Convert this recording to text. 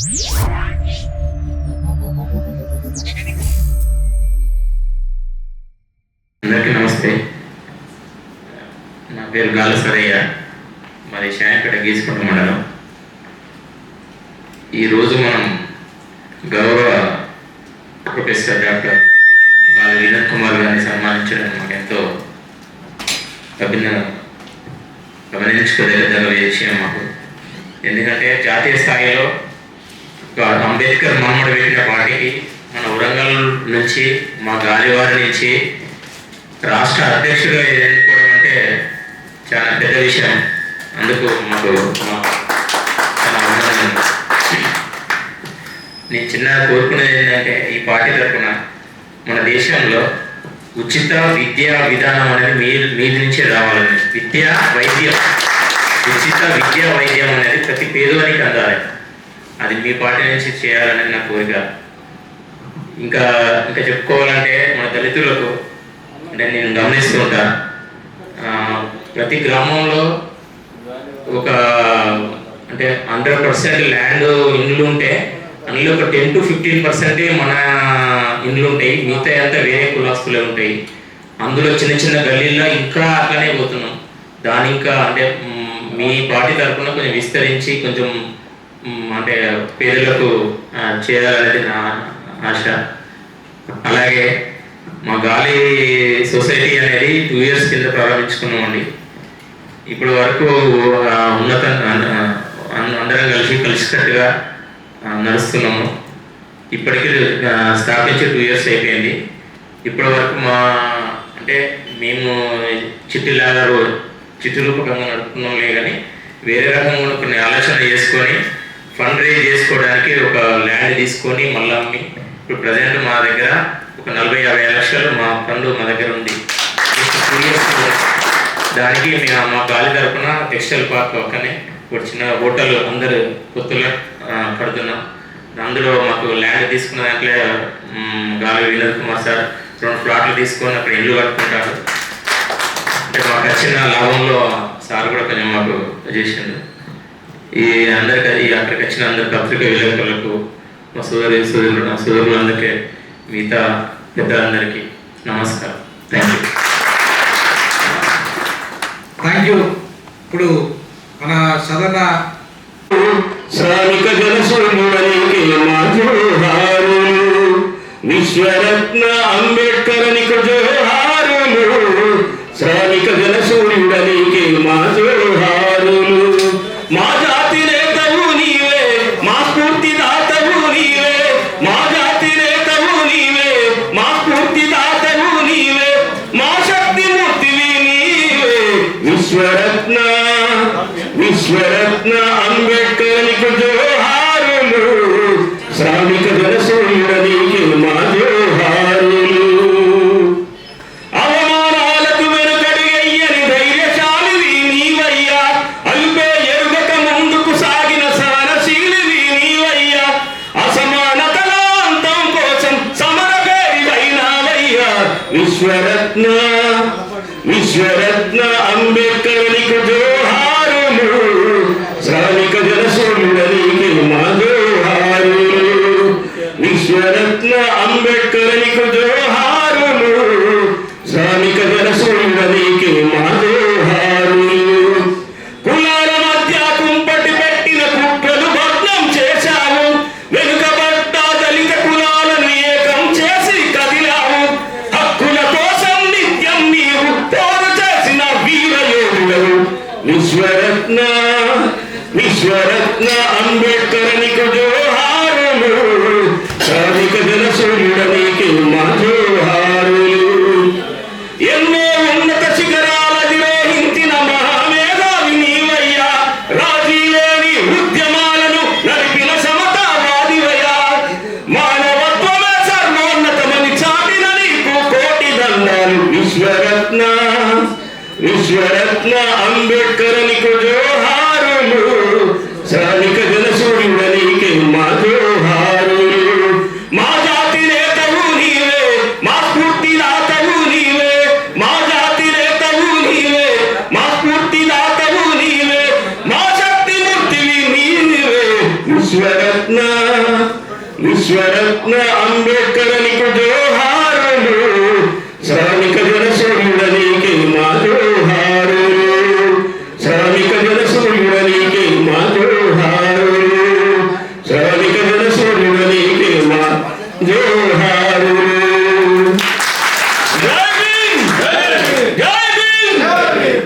అందరికీ నమస్తే. నా పేరు గాల సరయ్య. మరి శాయపేట గీసుకుంటూ మండలం. ఈరోజు మనం గౌరవ ప్రొఫెసర్ డాక్టర్ గాలి వినోద్ కుమార్ గారిని సన్మానించడం మాకు ఎంతో అభిన గమనించుకోదగ్గ విషయం మాకు. ఎందుకంటే జాతీయ స్థాయిలో అంబేద్కర్ మమ్మడు పెట్టిన పార్టీకి మన వరంగల్ నుంచి మా గాలివారి నుంచి రాష్ట్ర అధ్యక్షుడిగా ఎన్నుకోవడం అంటే చాలా పెద్ద విషయం. అందుకు మాకు చాలా ఆనందం నేను చిన్న కోరుకునేది ఏంటంటే ఈ పార్టీ తరఫున మన దేశంలో ఉచిత విద్యా విధానం అనేది మీ మీ నుంచే రావాలని విద్య వైద్యం ఉచిత విద్యా వైద్యం అనేది ప్రతి పేదవానికి అందాలి. అది మీ పార్టీ నుంచి చేయాలనేది నా కోరిక. ఇంకా ఇంకా చెప్పుకోవాలంటే మన దళితులకు అంటే నేను గమనిస్తూ ఉంటా ప్రతి గ్రామంలో ఒక అంటే హండ్రెడ్ పర్సెంట్ ల్యాండ్ ఇండ్లు ఉంటే అందులో ఒక టెన్ టు ఫిఫ్టీన్ పర్సెంటే మన ఇండ్లు ఉంటాయి మిగతా అంతా వేరే కులాస్తులే ఉంటాయి. అందులో చిన్న చిన్న గల్లీల్లో ఇంకా అట్లానే పోతున్నాం. దాని ఇంకా అంటే మీ పార్టీ తరఫున కొంచెం విస్తరించి కొంచెం అంటే పేదలకు ఆ, చేయాలనేది నా ఆశ. అలాగే మా గాలి సొసైటీ అనేది టూ ఇయర్స్ కింద ప్రారంభించుకున్నామండి. ఇప్పుడు వరకు ఉన్నత అందరం కలిసి కలిసికట్టుగా నడుస్తున్నాము. ఇప్పటికీ స్థాపించి టూ ఇయర్స్ అయిపోయింది. ఇప్పటి వరకు మా అంటే మేము చిట్టిలాగా చిట్టి రూపకంగా నడుపుతున్నాంలే కానీ వేరే రకంగా కొన్ని ఆలోచన చేసుకొని ఫండ్ రేజ్ చేసుకోవడానికి ఒక ల్యాండ్ తీసుకొని మళ్ళీ అమ్మి ఇప్పుడు ప్రజెంట్ మా దగ్గర ఒక నలభై యాభై లక్షలు మా ఫండ్ మా దగ్గర ఉంది. దానికి మేము మా గాలి తరపున టెక్స్టైల్ పార్క్ పక్కనే ఒక చిన్న హోటల్ అందరు కొత్తగా కడుతున్నాం. అందులో మాకు ల్యాండ్ తీసుకున్న దాంట్లో గాలి వినోద్ కుమార్ సార్ రెండు ప్లాట్లు తీసుకొని అక్కడ ఇల్లు కట్టుకుంటారు. అంటే మాకు వచ్చిన లాభంలో సార్ కూడా కొంచెం మాకు చేసిండు ఈ అందరికి ఈ అక్కడికి వచ్చిన అందరి పత్రిక విలేకరులకు మా సోదరి సోదరులు నా సోదరులందరికీ మిగతా పెద్దలందరికీ నమస్కారం. థ్యాంక్ యూ థ్యాంక్ యూ ఇప్పుడు మన సదన శ్రామిక విశ్వరత్న అంబేద్కర్ శ్రామిక జనసూర్యుడనికి రత్న అంబేద్కర్ జోహారులు. శ్రామిక జనసూర్యుడనికి మా జోహారులు. అవమానాలకు వెనుకడి అయ్యని ధైర్యశాలివి నీవయ్యా. అల్పే ఎరుగక ముందుకు సాగిన సహనశీలివి నీవయ్యా. అసమానతల అంతం కోసం సమరవేరివైనావయ్యా విశ్వరత్న విశ్వరత్న అంబేద్కర్ని రత్న అంబేద్కర్ నీకు జోహారులు శ్రామిక జనసూర్యుడనికి మా జోహారులు ఎన్నో ఉన్నత శిఖరాల ధిరోహించిన మహామేధావి నీవయ్యా రాజీ ఉద్యమాలను నడిపిన సమతావాదివయ్యా. మానవత్వమే సర్వోన్నతమని చాటిన నీకు కోటి దండాలు. విశ్వరత్న విశ్వరత్న అంబేద్కర్ నీకు జోహారులు శ్రామిక జనసూర్యుడనికి మా జోహారులు మా జాతి నేతవు నీవే మా స్ఫూర్తి దాతవు నీవే మా జాతి నేతవు నీవే మా స్ఫూర్తి దాతవు నీవే మా శక్తి మూర్తివి నీవే విశ్వ విశ్వరత్న విశ్వరత్న అంబేద్కర్ నీకు జోహారులు